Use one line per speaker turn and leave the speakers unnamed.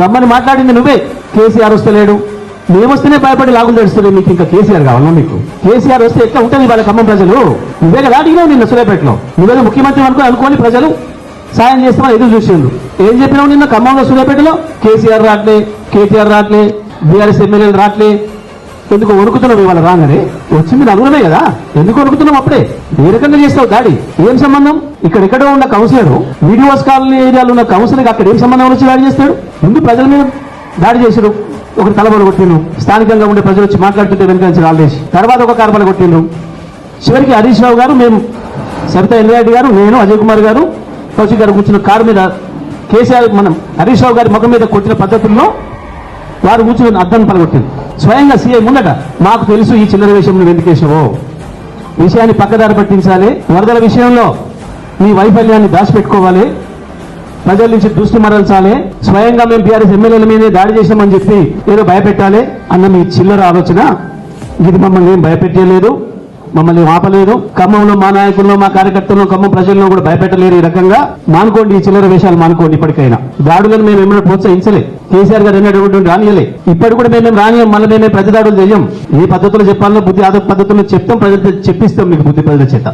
రమ్మని మాట్లాడింది నువ్వే. కేసీఆర్ వస్తలేడు మేమొస్తేనే భయపడి లాగులు తెడుస్తుంది మీకు ఇంకా కేసీఆర్ కావాలా మీకు? కేసీఆర్ వస్తే ఎట్లా ఉంటుంది వాళ్ళ ఖమ్మం ప్రజలు? నువ్వే కదా అడిగినావు నిన్న సూర్యాపేటలో నువ్వేదో ముఖ్యమంత్రి అనుకో అనుకోని ప్రజలు సాయం చేస్తామని ఎదురు చూసిండు ఏం చెప్పినావు నిన్న ఖమ్మంలో సూర్యాపేటలో కేసీఆర్ రాట్లే కేటీఆర్ రాట్లే బీఆర్ఎస్ ఎమ్మెల్యేలు రాట్లే ఎందుకు వణుకుతున్నావు ఇవాళ రాగానే? వచ్చింది నలుగురమే కదా? ఎందుకు వణుకుతున్నావు అప్పుడే? ఏ రకంగా చేస్తావు దాడి. ఏం సంబంధం? ఇక్కడ ఎక్కడో ఉన్న కౌన్సిలర్ వీడియోస్ కాలనీ ఏరియాలో ఉన్న కౌన్సిలర్ అక్కడ ఏం సంబంధం వచ్చి దాడి చేస్తాడు ముందు ప్రజల మీద దాడి చేశాడు ఒకటి తలబడి కొట్టిండు స్థానికంగా ఉండే ప్రజలు వచ్చి మాట్లాడుతుంటే వెనుక నుంచి రాలేసి తర్వాత ఒక కార్బల కొట్టిండు చివరికి హరీష్ రావు గారు మేము సరిత ఎల్లారెడ్డి గారు నేను అజయ్ కుమార్ గారు కౌశిక్ గారు కూర్చున్న కారు మీద కేసీఆర్ మనం హరీష్ రావు గారి ముఖం మీద కొట్టిన పద్ధతుల్లో వారు కూర్చుని అర్థం పలగొట్టింది. స్వయంగా సీఐ ముందట మాకు తెలుసు ఈ చిల్లర విషయం నువ్వు ఎందుకు విషయాన్ని పక్కదారి పట్టించాలి. వరదల విషయంలో మీ వైఫల్యాన్ని దాచిపెట్టుకోవాలి. ప్రజల నుంచి దృష్టి మరల్చాలి. స్వయంగా మేము బీఆర్ఎస్ ఎమ్మెల్యేల మీదే దాడి చేసామని చెప్పి ఏదో భయపెట్టాలి అన్న మీ చిల్లర ఆలోచన. ఇది మమ్మల్ని ఏం భయపెట్టలేదు. మమ్మల్ని ఆపలేదు. ఖమ్మంలో మా నాయకుల్లో మా కార్యకర్తల్లో ఖమ్మం ప్రజల్లో కూడా భయపెట్టలేరు ఈ రకంగా. మానుకోండి ఈ చిల్లర వేషాలు మానుకోండి ఇప్పటికైనా. దాడులను మేము ఎన్నడూ ప్రోత్సహించలే? కేసీఆర్ గారు ఎన్నటువంటి రానియలే. ఇప్పటి కూడా మేము రానియం మళ్ళీ మేమే ప్రతిదాడులు చేయం. ఏ పద్ధతులు చెప్పాలో బుద్ధి ఆదో పద్ధతుల్లో చెప్తాం ప్రజలతో చెప్పిస్తాం మీకు బుద్ధి ప్రజల చేత.